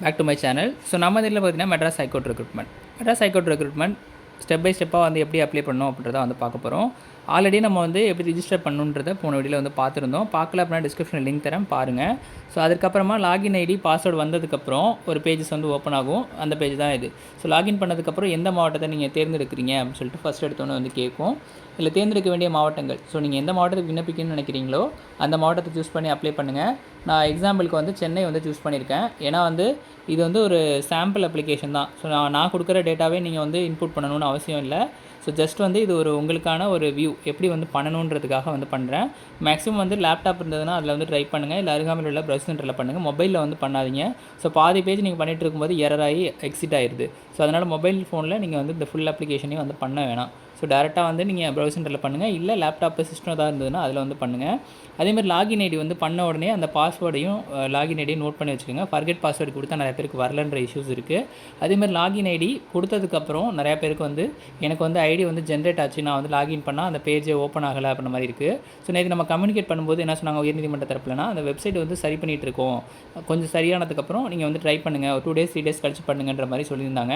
Back to my channel so நம்ம இதில் பார்த்தீங்கன்னா Madras high court recruitment Madras high court recruitment step by ஸ்டெப்பாக வந்து எப்படி அப்ளை பண்ணணும் அப்படின்றத வந்து பார்க்க போகிறோம் ஆல்ரெடி நம்ம வந்து எப்படி ரிஜிஸ்டர் பண்ணணுன்றத போன வீடியோவில் வந்து பார்த்துருந்தோம். பார்க்கல அப்படின்னா டிஸ்கிரிப்ஷனில் லிங்க் தரேன் பாருங்கள் ஸோ அதுக்கப்புறமா லாகின் ஐடி பாஸ்வேர்டு வந்ததுக்கப்புறம் ஒரு பேஜஸ் வந்து ஓப்பன் ஆகும். அந்த பேஜ் தான் இது. ஸோ லாகின் பண்ணதுக்கப்புறம் எந்த மாவட்டத்தை நீங்கள் தேர்ந்தெடுக்கிறீங்க அப்படின்னு சொல்லிட்டு ஃபஸ்ட் எடுத்தோன்னே வந்து கேட்கும். இல்லை தேர்ந்தெடுக்க வேண்டிய மாவட்டங்கள். ஸோ நீங்கள் எந்த மாவட்டத்துக்கு விண்ணப்பிக்கணும்னு நினைக்கிறீங்களோ அந்த மாவட்டத்தை சூஸ் பண்ணி அப்ளை பண்ணுங்கள் நான் எக்ஸாம்பிளுக்கு வந்து சென்னை வந்து சூஸ் பண்ணியிருக்கேன். ஏன்னா வந்து இது வந்து ஒரு சாம்பிள் அப்ளிகேஷன் தான். ஸோ நான் நான் கொடுக்குற டேட்டாவே நீங்கள் வந்து இன்புட் பண்ணணும்னு அவசியம் இல்லை. ஸோ ஜஸ்ட் வந்து இது ஒரு உங்களுக்கான ஒரு வியூ எப்படி வந்து பண்ணணுன்றதுக்காக வந்து பண்ணுறேன் மேக்ஸிமம் வந்து லேப்டாப் இருந்ததுன்னா அதில் வந்து ட்ரை பண்ணுங்கள் இல்லை அருகாமையில் உள்ள ப்ரௌஸ் சென்டரில் பண்ணுங்கள் மொபைலில் வந்து பண்ணாதீங்க. ஸோ பாதி பேஜ் நீங்கள் பண்ணிகிட்டு இருக்கும்போது எரர் ஆகி எக்ஸிட் ஆயிடுது ஸோ அதனால் மொபைல் ஃபோனில் நீங்கள் வந்து இந்த ஃபுல் அப்ளிகேஷனையும் வந்து பண்ண வேணாம். ஸோ டேரெக்டாக வந்து நீங்கள் ப்ரௌசர் சென்டரில் பண்ணுங்கள் இல்லை லேப்டாப்பு சிஸ்டம் ஏதாவது இருந்ததுன்னா அதில் வந்து பண்ணுங்கள் அதேமாதிரி லாகின் ஐடி வந்து பண்ண உடனே அந்த பாஸ்வேர்டையும் லாகின் ஐடியும் நோட் பண்ணி வச்சுக்கோங்க. ஃபர்கெட் பாஸ்வேர்டு கொடுத்தா நிறைய பேருக்கு வரலன்ற இஷ்யூஸ் இருக்குது அதேமாதிரி லாகின் ஐடி கொடுத்ததுக்கப்புறம் நிறையா பேருக்கு வந்து எனக்கு வந்து ஐடி வந்து ஜென்ரேட் ஆச்சு. நான் வந்து லாகின் பண்ணால் அந்த பேஜே ஓப்பன் ஆகலை அப்படின்ற மாதிரி இருக்குது ஸோ நேற்று நம்ம கம்யூனிகேட் பண்ணும்போது என்ன சொன்னாங்க உயர்நீதிமன்ற தரப்புலனா அந்த வெப்சைட் வந்து சரி பண்ணிகிட்டு இருக்கோம். கொஞ்சம் சரியானதுக்கப்புறம் நீங்கள் வந்து ட்ரை பண்ணுங்கள் ஒரு டூ டேஸ் த்ரீ டேஸ் கழிச்சு பண்ணுங்கன்ற மாதிரி சொல்லியிருந்தாங்க.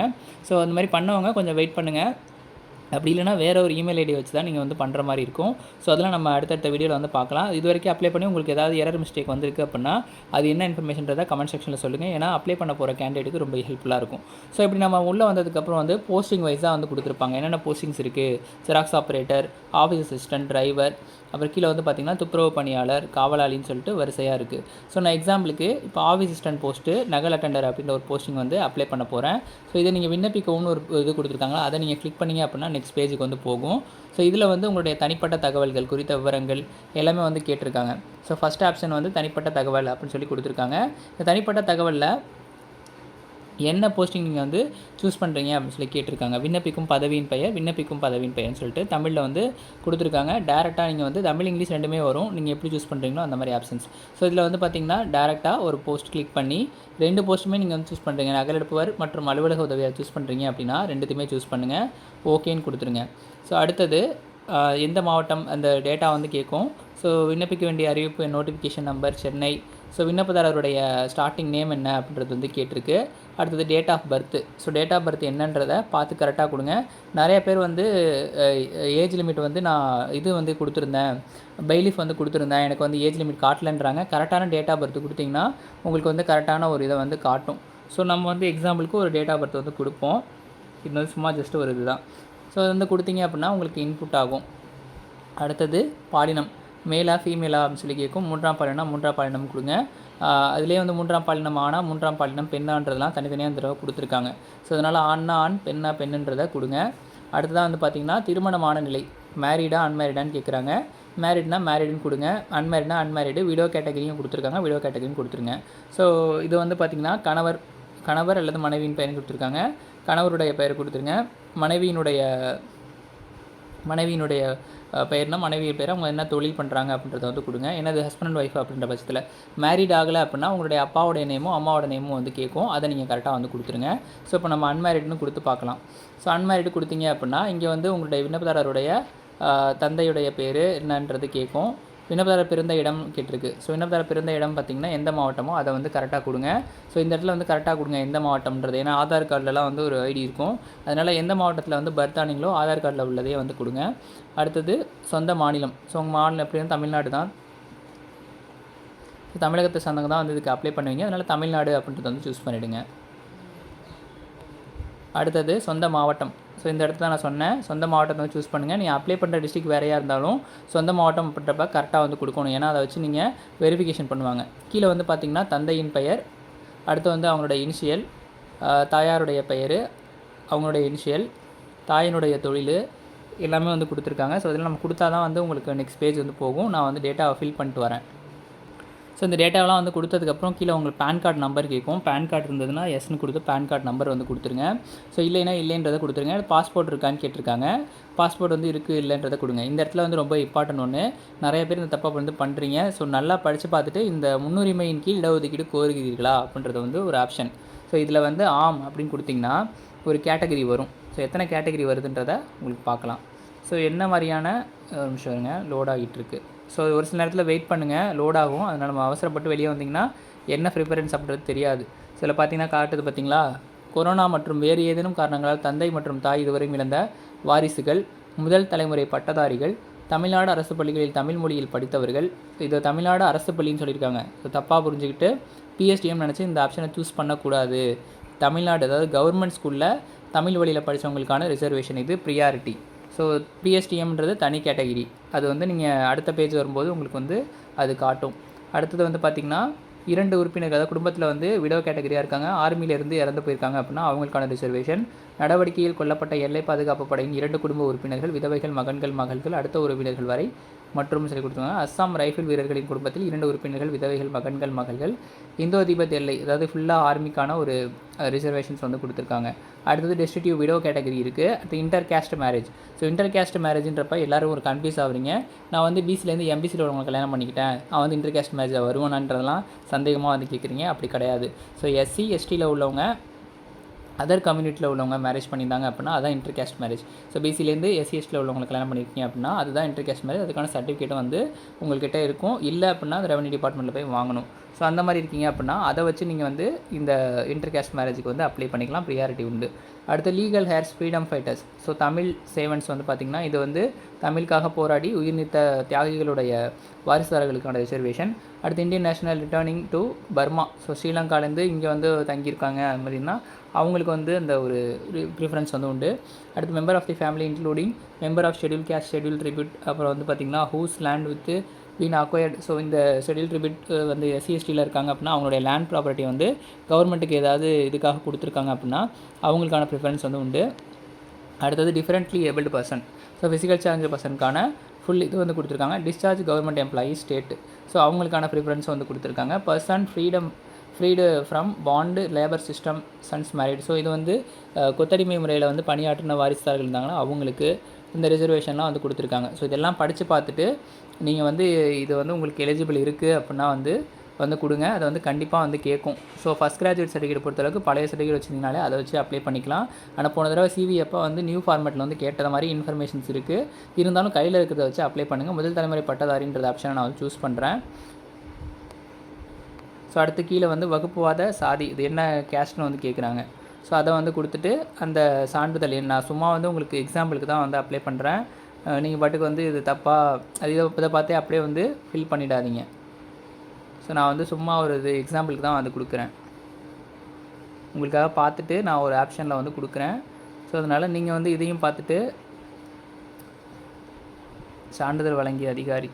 ஸோ அந்த மாதிரி பண்ணவங்க கொஞ்சம் வெயிட் பண்ணுங்கள் அப்படி இல்லைனா வேறு ஒரு இமெயில் ஐடி வச்சு தான் நீங்கள் வந்து பண்ணுற மாதிரி இருக்கும். ஸோ அதெல்லாம் நம்ம அடுத்தடுத்த வீடியோவில் வந்து பார்க்கலாம். இது வரைக்கும் அப்ளை பண்ணி உங்களுக்கு ஏதாவது எரர் மிஸ்டேக் வந்திருக்கு அப்படின்னா அது என்ன இன்ஃபர்மேஷன்றதை கமெண்ட் செக்ஷனில் சொல்லுங்கள் ஏன்னா அப்ளை பண்ண போகிற கேண்டிடேட்டுக்கு ரொம்ப ஹெல்ப்ஃபுல்லாக இருக்கும். ஸோ இப்படி நம்ம உள்ளே வந்ததுக்கப்புறம் வந்து போஸ்டிங் வைஸாக வந்து கொடுத்துருப்பாங்க. என்னென்ன போஸ்டிங்ஸ் இருக்குது xerox operator office assistant driver அப்புறம் கீழே வந்து பார்த்திங்கன்னா துப்புரவு பணியாளர் காவலாளின்னு சொல்லிட்டு வரிசையாக இருக்குது ஸோ நான் எக்ஸாம்பிளுக்கு இப்போ ஆஃபீஸ் அசிஸ்டன்ட் போஸ்ட்டு நகல் அட்டண்டர் அப்படின்ற ஒரு போஸ்டிங் வந்து அப்ளை பண்ண போகிறேன் ஸோ இதை நீங்கள் விண்ணப்பிக்கவும் ஒரு இது கொடுத்துருக்காங்க அதை நீங்கள் கிளிக் பண்ணிங்க அப்படின்னா நெக்ஸ்ட் பேஜுக்கு வந்து போகும். ஸோ இதில் வந்து உங்களுடைய தனிப்பட்ட தகவல்கள் குறித்த விவரங்கள் எல்லாமே வந்து கேட்டிருக்காங்க. ஸோ ஃபஸ்ட் ஆப்ஷன் வந்து தனிப்பட்ட தகவல் அப்படின்னு சொல்லி கொடுத்துருக்காங்க. இந்த தனிப்பட்ட தகவலில் என்ன போஸ்டிங் நீங்கள் வந்து சூஸ் பண்ணுறீங்க அப்படின்னு சொல்லி கேட்டிருக்காங்க. விண்ணப்பிக்கும் பதவியின் பெயர் விண்ணப்பிக்கும் பதவியின் பெயர்னு சொல்லிட்டு தமிழில் வந்து கொடுத்துருக்காங்க. டேரெக்டாக நீங்கள் வந்து தமிழ் இங்கிலீஷ் ரெண்டுமே வரும். நீங்கள் எப்படி சூஸ் பண்ணுறீங்களோ அந்த மாதிரி ஆப்ஷன்ஸ் ஸோ இதில் வந்து பார்த்தீங்கன்னா டேரெக்டாக ஒரு போஸ்ட் கிளிக் பண்ணி ரெண்டு போஸ்ட்டுமே நீங்கள் வந்து சூஸ் பண்ணுறீங்க நகலெடுப்பவர் மற்றும் அலுவலக உதவியாக சூஸ் பண்ணுறீங்க அப்படின்னா ரெண்டுத்தையுமே சூஸ் பண்ணுங்கள் ஓகேன்னு கொடுத்துருங்க. ஸோ அடுத்தது எந்த மாவட்டம் அந்த டேட்டா வந்து கேட்கும் ஸோ விண்ணப்பிக்க வேண்டிய அறிவிப்பு நோட்டிஃபிகேஷன் நம்பர் சென்னை ஸோ விண்ணப்பதாரருடைய ஸ்டார்டிங் நேம் என்ன அப்படின்றது வந்து கேட்டிருக்கு. அடுத்தது date of birth so date of birth என்னன்றதை பார்த்து கரெக்டாக கொடுங்க. நிறைய பேர் வந்து ஏஜ் லிமிட் வந்து நான் இது வந்து கொடுத்துருந்தேன். பெய்லிஃப் வந்து கொடுத்துருந்தேன். எனக்கு வந்து ஏஜ் லிமிட் காட்டலன்றாங்க. கரெக்டான டேட் ஆஃப் பர்த் கொடுத்தீங்கன்னா உங்களுக்கு வந்து கரெக்டான ஒரு இதை வந்து காட்டும். ஸோ நம்ம வந்து எக்ஸாம்பிளுக்கு ஒரு டேட் ஆஃப் பர்த் வந்து கொடுப்போம். இது வந்து சும்மா ஜஸ்ட் ஒரு இதுதான். ஸோ அது வந்து கொடுத்தீங்க அப்படின்னா உங்களுக்கு இன்புட் ஆகும். அடுத்தது பாலினம். மேலா ஃபீமேலா அப்படின்னு சொல்லி கேட்கும். மூன்றாம் பாலினம் மூன்றாம் பாலினம் கொடுங்க. அதிலே வந்து மூன்றாம் பாலினம் ஆனால் மூன்றாம் பாலினம் பெண்ணான்றதெல்லாம் தனித்தனியாக தடவை கொடுத்துருக்காங்க. ஸோ அதனால் ஆண்னா ஆண் பெண்ணா பெண்ணுன்றதை கொடுங்க. அடுத்ததாக வந்து பார்த்திங்கன்னா திருமணமான நிலை. மேரீடா அன்மேரிடான்னு கேட்குறாங்க மேரிட்னா மேரிடுன்னு கொடுங்க. அன்மேரிட்னா அன்மேரிடு வீடியோ கேட்டகரியும் கொடுத்துருக்காங்க. வீடியோ கேட்டகரியும் கொடுத்துருங்க. ஸோ இது வந்து பார்த்திங்கன்னா கணவர் கணவர் அல்லது மனைவியின் பெயர் கொடுத்துருக்காங்க. கணவருடைய பெயர் கொடுத்துருங்க. மனைவியினுடைய மனைவியினுடைய பெயர்னா மனைவி பேர் அவங்க என்ன தொழில் பண்ணுறாங்க அப்படின்றத வந்து கொடுங்க. என்னது ஹஸ்பண்ட் அண்ட் ஒய்ஃப் அப்படின்ற பட்சத்தில் மேரிட் ஆகலை அப்படின்னா உங்களுடைய அப்பாவோடைய நேமும் அம்மாவோட நேமும் வந்து கேட்கும் அதை நீங்கள் கரெக்டாக வந்து கொடுத்துருங்க. ஸோ இப்போ நம்ம அன்மேரிட்னு கொடுத்து பார்க்கலாம். ஸோ அன்மேரிடு கொடுத்தீங்க அப்படின்னா இங்கே வந்து உங்களுடைய விண்ணப்பதாரருடைய தந்தையுடைய பேர் என்னன்றது கேட்கும் விண்ணப்பதாரர் பிறந்த இடம் கேட்டிருக்கு. ஸோ விண்ணப்பதாரர் பிறந்த இடம் பார்த்திங்கன்னா எந்த மாவட்டமோ அதை வந்து கரெக்டாக கொடுங்க. ஸோ இந்த இடத்துல வந்து கரெக்டாக கொடுங்க எந்த மாவட்டம்ன்றது. ஏன்னா ஆதார் கார்டிலலாம் வந்து ஒரு ஐடி இருக்கும். அதனால் எந்த மாவட்டத்தில் வந்து பர்த் ஆனீங்களோ ஆதார் கார்டில் உள்ளதே வந்து கொடுங்க. அடுத்தது சொந்த மாநிலம். ஸோ உங்கள் மாநிலம் எப்படின்னா தமிழ்நாடு தான். தமிழகத்தை சார்ந்தவங்க தான் வந்து இதுக்கு அப்ளை பண்ணுவீங்க. அதனால் தமிழ்நாடு அப்படின்றத வந்து சூஸ் பண்ணிவிடுங்க அடுத்தது சொந்த மாவட்டம். ஸோ இந்த இடத்துல நான் சொன்னேன். சொந்த மாவட்டத்தை வந்து சூஸ் பண்ணுங்கள் நீங்கள் அப்ளை பண்ணுற டிஸ்ட்ரிக் வேறையாக இருந்தாலும் சொந்த மாவட்டம் அப்படின்றப்ப கரெக்டாக வந்து கொடுக்கணும். ஏன்னா அதை வச்சு நீங்கள் வெரிஃபிகேஷன் பண்ணுவாங்க. கீழே வந்து பார்த்திங்கன்னா தந்தையின் பெயர் அடுத்து வந்து அவங்களுடைய இனிஷியல் தாயாருடைய பெயர் அவங்களுடைய இனிஷியல் தாயினுடைய தொழில் எல்லாமே வந்து கொடுத்துருக்காங்க. ஸோ இதில் நம்ம கொடுத்தா தான் வந்து உங்களுக்கு நெக்ஸ்ட் பேஜ் வந்து போகும். நான் வந்து டேட்டாவை ஃபில் பண்ணிட்டு வரேன். ஸோ இந்த டேட்டாவெலாம் வந்து கொடுத்ததுக்கப்புறம் கீழே உங்களுக்கு பேன் கார்டு நம்பர் கேட்கும். பேன் கார்டு இருந்ததுன்னா எஸ்னு கொடுத்து பேன் கார்டு நம்பர் வந்து கொடுத்துருங்க. ஸோ இல்லைன்னா இல்லைன்றதை கொடுத்துருங்க. பாஸ்போர்ட் இருக்கான்னு கேட்டிருக்காங்க. பாஸ்போர்ட் வந்து இருக்குது இல்லைன்றதை கொடுங்க. இந்த இடத்துல வந்து ரொம்ப இம்பார்ட்டன்ட் ஒன்று நிறைய பேர் இந்த தப்பாக வந்து பண்ணுறீங்க ஸோ நல்லா படித்து பார்த்துட்டு இந்த முன்னுரிமையின் கீழ் இடஒதுக்கீடு கோருகிறீர்களா அப்படின்றது வந்து ஒரு ஆப்ஷன் ஸோ இதில் வந்து ஆம் அப்படின்னு கொடுத்திங்கன்னா ஒரு கேட்டகரி வரும். ஸோ எத்தனை கேட்டகரி வருதுன்றதை உங்களுக்கு பார்க்கலாம். ஸோ என்ன மாதிரியான ஒரு நிமிஷம் இருங்க. லோட் ஆகிட்டுருக்கு ஸோ ஒரு சில நேரத்தில் வெயிட் பண்ணுங்கள் லோட் ஆகும். அதனால் நம்ம அவசரப்பட்டு வெளியே வந்தீங்கன்னா என்ன ப்ரிஃபரன்ஸ் அப்படின்றது தெரியாது. சில பார்த்தீங்கன்னா காட்டுது பார்த்தீங்களா கொரோனா மற்றும் வேறு ஏதேனும் காரணங்களால் தந்தை மற்றும் தாய் இதுவரையும் இழந்த வாரிசுகள் முதல் தலைமுறை பட்டதாரிகள் தமிழ்நாடு அரசு பள்ளிகளில் தமிழ் மொழியில் படித்தவர்கள். இது தமிழ்நாடு அரசு பள்ளின்னு சொல்லியிருக்காங்க. ஸோ தப்பாக புரிஞ்சுக்கிட்டு பிஎஸ்டிஎம் நினச்சி இந்த ஆப்ஷனை சூஸ் பண்ணக்கூடாது. தமிழ்நாடு அதாவது கவர்மெண்ட் ஸ்கூலில் தமிழ் வழியில் படித்தவங்களுக்கான ரிசர்வேஷன் இது ப்ரியாரிட்டி ஸோ பிஎஸ்டிஎம்ன்றது தனி கேட்டகிரி அது வந்து நீங்கள் அடுத்த பேஜ் வரும்போது உங்களுக்கு வந்து அது காட்டும். அடுத்தது வந்து பார்த்திங்கன்னா இரண்டு உறுப்பினர்கள் அதாவது குடும்பத்தில் வந்து விடோ கேட்டகரியாக இருக்காங்க. ஆர்மியிலேருந்து இறந்து போயிருக்காங்க அப்படின்னா அவங்களுக்கான ரிசர்வேஷன் நடவடிக்கையில் கொல்லப்பட்ட எல்லை பாதுகாப்பு படையின் இரண்டு குடும்ப உறுப்பினர்கள் விதவைகள் மகன்கள் மகள்கள் அடுத்த உறவினர்கள் வரை மற்றும் சொல்லி கொடுத்தாங்க அஸ்ஸாம் ரைஃபிள் வீரர்களின் குடும்பத்தில் இரண்டு உறுப்பினர்கள் விதவைகள் மகன்கள் மகள்கள். இந்தோ திபத் எல்லை அதாவது ஃபுல்லாக ஆர்மிக்கான ஒரு ரிசர்வேஷன்ஸ் வந்து கொடுத்துருக்காங்க. அடுத்தது டெஸ்டிடியூ விடோ கேட்டகரி இருக்குது அடுத்து inter caste marriage so inter caste மேரேஜ்ன்றப்ப எல்லாரும் ஒரு கன்ஃபியூஸ் ஆகுறீங்க. நான் வந்து பிசிலேருந்து எம்பிசியில் உள்ளவங்க கல்யாணம் பண்ணிக்கிட்டேன். அவன் வந்து இன்டர் கேஸ்ட் மேரேஜ் வருவானான்றதெல்லாம் சந்தேகமாக வந்து கேட்குறீங்க அப்படி கிடையாது. ஸோ எஸ்சி எஸ்டியில் உள்ளவங்க அதர் கம்யூனிட்டியில் உள்ளவங்க மேரேஜ் பண்ணியிருந்தாங்க அப்படின்னா அதான் இன்டர் கேஸ்ட் மேரேஜ் ஸோ பிசிலேருந்து எஸ்சி எஸ்டியில் உள்ளவங்களை கல்யாணம் பண்ணியிருக்கீங்க அப்படின்னா அதுதான் இன்டர் கேஸ்ட் மேரேஜ் அதுக்கான சர்டிஃபிகேட்டும் வந்து உங்கள்கிட்ட இருக்கும். இல்லை அப்படின்னா அது ரெவன்யூ டிபார்ட்மெண்ட்டில் போய் வாங்கணும். ஸோ அந்த மாதிரி இருக்கீங்க அப்படின்னா அதை வச்சு நீங்கள் வந்து இந்த இன்டர் கேஸ்ட் மேரேஜுக்கு வந்து அப்ளை பண்ணிக்கலாம். ப்ரியாரிட்டி உண்டு. அடுத்து legal heirs freedom fighters so Tamil சேவன்ஸ் வந்து பார்த்திங்கன்னா இது வந்து தமிழுக்காக போராடி உயிர்நீத்த தியாகிகளுடைய வாரிசுதாரர்களுக்கான ரிசர்வேஷன் அடுத்து Indian national returning to Burma so ஸ்ரீலங்காலேருந்து இங்கே வந்து தங்கியிருக்காங்க அது மாதிரினா அவங்களுக்கு வந்து அந்த ஒரு ப்ரிஃபரன்ஸ் வந்து உண்டு. அடுத்து member of the family including member of schedule caste schedule tribute அப்புறம் வந்து பார்த்திங்கன்னா whose land with been acquired so இந்த ஷெடியூல் ட்ரிபியூட் uh, வந்து எஸ்சிஎஸ்டியில் இருக்காங்க அப்படின்னா அவங்களுடைய லேண்ட் ப்ராப்பர்ட்டி வந்து கவர்மெண்ட்டுக்கு ஏதாவது இதுக்காக கொடுத்துருக்காங்க அப்படின்னா அவங்களுக்கான ப்ரிஃபரன்ஸ் வந்து உண்டு. அடுத்தது differently abled person so physical challenge பர்சனுக்கான full இது வந்து கொடுத்துருக்காங்க. Discharge government employee state so அவங்களுக்கான ப்ரிஃபரன்ஸ் வந்து கொடுத்துருக்காங்க. Person freedom freed from bond labour system sons married so இது வந்து uh, கொத்தடிமை முறையில் வந்து பணியாற்றின வாரிசுதார்கள் இருந்தாங்கன்னா அவங்களுக்கு இந்த ரிசர்வேஷன்லாம் வந்து கொடுத்துருக்காங்க. ஸோ இதெல்லாம் படித்து பார்த்துட்டு நீங்கள் வந்து இது வந்து உங்களுக்கு எலிஜிபிள் இருக்குது அப்படின்னா வந்து வந்து கொடுங்க. அதை வந்து கண்டிப்பாக வந்து கேட்கும். ஸோ ஃபஸ்ட் கிராஜுவேட் சர்டிஃபிகேட் பொறுத்தளவுக்கு பழைய சர்டிஃபிகேட் வச்சிருந்தீங்கனாலே அதை வச்சு அப்ளை பண்ணிக்கலாம். ஆனால் போன தடவை சிவி அப்போ வந்து நியூ ஃபார்மேட்டில் வந்து கேட்ட மாதிரி இன்ஃபர்மேஷன்ஸ் இருக்குது இருந்தாலும் கையில் இருக்கிறத வச்சு அப்ளை பண்ணுங்கள் முதல் தலைமுறை பட்டதாரின்றது ஆப்ஷனை நான் வந்து சூஸ் பண்ணுறேன் ஸோ அடுத்து கீழே வந்து வகுப்புவாத சாதி இது என்ன கேஸ்ட்னு வந்து கேட்குறாங்க ஸோ அதை வந்து கொடுத்துட்டு அந்த சான்றிதழ் நான் சும்மா வந்து உங்களுக்கு எக்ஸாம்பிளுக்கு தான் வந்து அப்ளை பண்ணுறேன் நீங்கள் பாட்டுக்கு வந்து இது தப்பாக அது இதை இதை பார்த்தே அப்படியே வந்து ஃபில் பண்ணிடாதீங்க. ஸோ நான் வந்து சும்மா ஒரு இது எக்ஸாம்பிளுக்கு தான் வந்து கொடுக்குறேன். உங்களுக்காக பார்த்துட்டு நான் ஒரு ஆப்ஷனில் வந்து கொடுக்குறேன். ஸோ அதனால் நீங்கள் வந்து இதையும் பார்த்துட்டு சான்றிதழ் வழங்கிய அதிகாரி.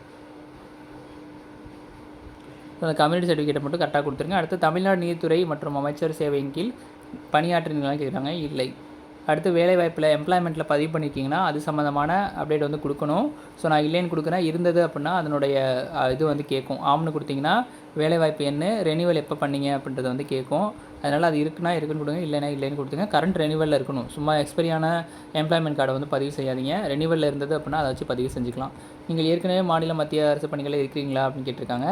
அந்த கம்யூனிட்டி சர்டிஃபிகேட்டை மட்டும் கரெக்டாக கொடுத்துருங்க. அடுத்து தமிழ்நாடு நீதித்துறை மற்றும் அமைச்சர் சேவையின் கீழ் பணியாற்றினீங்களான்னு கேட்குறாங்க இல்லை. அடுத்து வேலைவாய்ப்பில் எம்ப்ளாய்மெண்ட்டில் பதிவு பண்ணியிருக்கீங்கன்னா அது சம்மந்தமான அப்டேட் வந்து கொடுக்கணும். ஸோ நான் இல்லைன்னு கொடுக்குறேன். இருந்தது அப்படின்னா அதனுடைய இது வந்து கேட்கும். ஆம்னு கொடுத்தீங்கன்னா வேலைவாய்ப்பு என்ன ரெனிவல் எப்போ பண்ணீங்க அப்படின்றத வந்து கேட்கும். அதனால் அது இருக்குன்னா இருக்குன்னு கொடுங்க. இல்லைனா இல்லைன்னு கொடுத்துங்க. கரண்ட் ரெனிவலில் இருக்கணும். சும்மா எக்ஸ்பெரியான எம்ப்ளாய்மெண்ட் கார்டை வந்து பதிவு செய்யாதீங்க. ரெனிவலில் இருந்தது அப்படின்னா அதை வச்சு பதிவு செஞ்சுக்கலாம். நீங்கள் ஏற்கனவே மாநில மத்திய அரசு பணிகளில் இருக்கிறீங்களா அப்படின்னு கேட்டிருக்காங்க.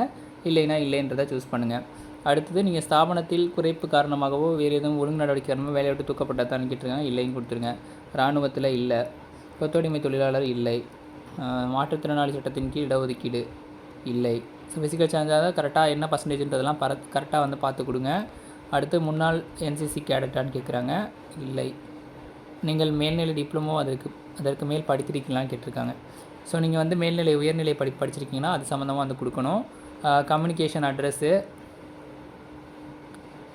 இல்லைனா இல்லைன்றதை சூஸ் பண்ணுங்கள் அடுத்தது நீங்கள் ஸ்தாபனத்தில் குறைப்பு காரணமாகவோ வேறு எதுவும் ஒழுங்கு நடவடிக்கை காரணமாக வேலையை விட்டு தூக்கப்பட்டதான்னு கேட்டிருக்காங்க. இல்லைன்னு கொடுத்துருங்க. இராணுவத்தில் இல்லை. கொத்தோடிமை தொழிலாளர் இல்லை. மாற்றுத்திறனாளி சட்டத்தின் கீழ் இடஒதுக்கீடு இல்லை. ஸோ ஃபிசிக்கல் சேஞ்சாக கரெக்டாக என்ன பர்சன்டேஜ்ன்றதெல்லாம் பர கரெக்டாக வந்து பார்த்து கொடுங்க. அடுத்து முன்னாள் என்சிசி கேடட்டான்னு கேட்குறாங்க. இல்லை. நீங்கள் மேல்நிலை டிப்ளமோ அதற்கு அதற்கு மேல் படித்திருக்கீங்களான்னு கேட்டிருக்காங்க. ஸோ நீங்கள் வந்து மேல்நிலை உயர்நிலை படி படிச்சிருக்கீங்கன்னா அது சம்மந்தமாக வந்து கொடுக்கணும். கம்யூனிகேஷன் அட்ரஸ்ஸு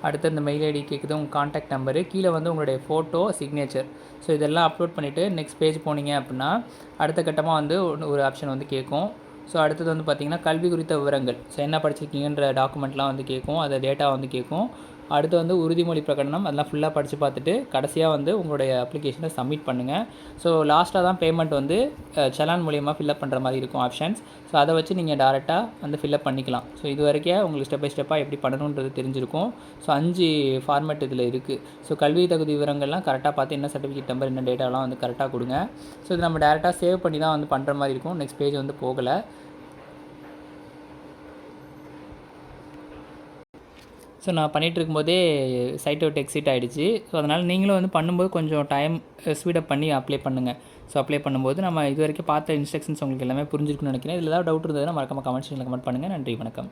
அடுத்து இந்த மெயில் ஐடி கேட்குது உங்கள் காண்டாக்ட் நம்பரு கீழே வந்து உங்களுடைய ஃபோட்டோ சிக்னேச்சர் ஸோ இதெல்லாம் அப்லோட் பண்ணிவிட்டு நெக்ஸ்ட் பேஜ் போனீங்க அப்படின்னா அடுத்த கட்டமாக வந்து ஒரு ஆப்ஷன் வந்து கேட்கும் ஸோ அடுத்தது வந்து பார்த்திங்கன்னா கல்வி குறித்த விவரங்கள். ஸோ என்ன படிச்சிருக்கீங்கன்ற டாக்குமெண்ட்லாம் வந்து கேட்கும் அதை டேட்டா வந்து கேட்கும் அடுத்து வந்து உறுதிமொழி பிரகடனம் அதெல்லாம் ஃபுல்லாக படித்து பார்த்துட்டு கடைசியாக வந்து உங்களுடைய அப்ளிகேஷனை சப்மிட் பண்ணுங்கள் ஸோ லாஸ்ட்டாக தான் பேமெண்ட் வந்து செலான் மூலியமாக ஃபில்அப் பண்ணுற மாதிரி இருக்கும் ஆப்ஷன்ஸ் ஸோ அதை வச்சு நீங்கள் டேரெக்டாக வந்து ஃபில்அப் பண்ணிக்கலாம். ஸோ இது வரைக்கும் உங்களுக்கு ஸ்டெப் பை ஸ்டெப்பாக எப்படி பண்ணணுன்றது தெரிஞ்சிருக்கும். ஸோ அஞ்சு ஃபார்மேட் இதில் இருக்குது ஸோ கல்வி தகுதி விவரங்கள்லாம் கரெக்டாக பார்த்து என்ன சர்டிஃபிகேட் நம்பர் என்ன டேட்டாலாம் வந்து கரெக்டாக கொடுங்க. ஸோ இது நம்ம டேரெக்டாக சேவ் பண்ணி தான் வந்து பண்ணுற மாதிரி இருக்கும். நெக்ஸ்ட் பேஜ் வந்து போகலை. ஸோ நான் பண்ணிகிட்டு இருக்கும்போதே சைட் அவுட் எக்ஸிட் ஆகிடுச்சு ஸோ அதனால் நீங்களும் வந்து பண்ணும்போது கொஞ்சம் டைம் ஸ்பீடப் பண்ணி அப்ளை பண்ணுங்கள் ஸோ அப்ளை பண்ணும்போது நம்ம இது வரைக்கும் பார்த்த இன்ஸ்ட்ரக்ஷன்ஸ் உங்களுக்கு எல்லாமே புரிஞ்சிருக்குன்னு நினைக்கிறேன். இதில் ஏதாவது டவுட் இருந்ததுன்னா மறக்காம கமெண்ட் செக்ஷனில் கமெண்ட் பண்ணுங்கள் நன்றி வணக்கம்.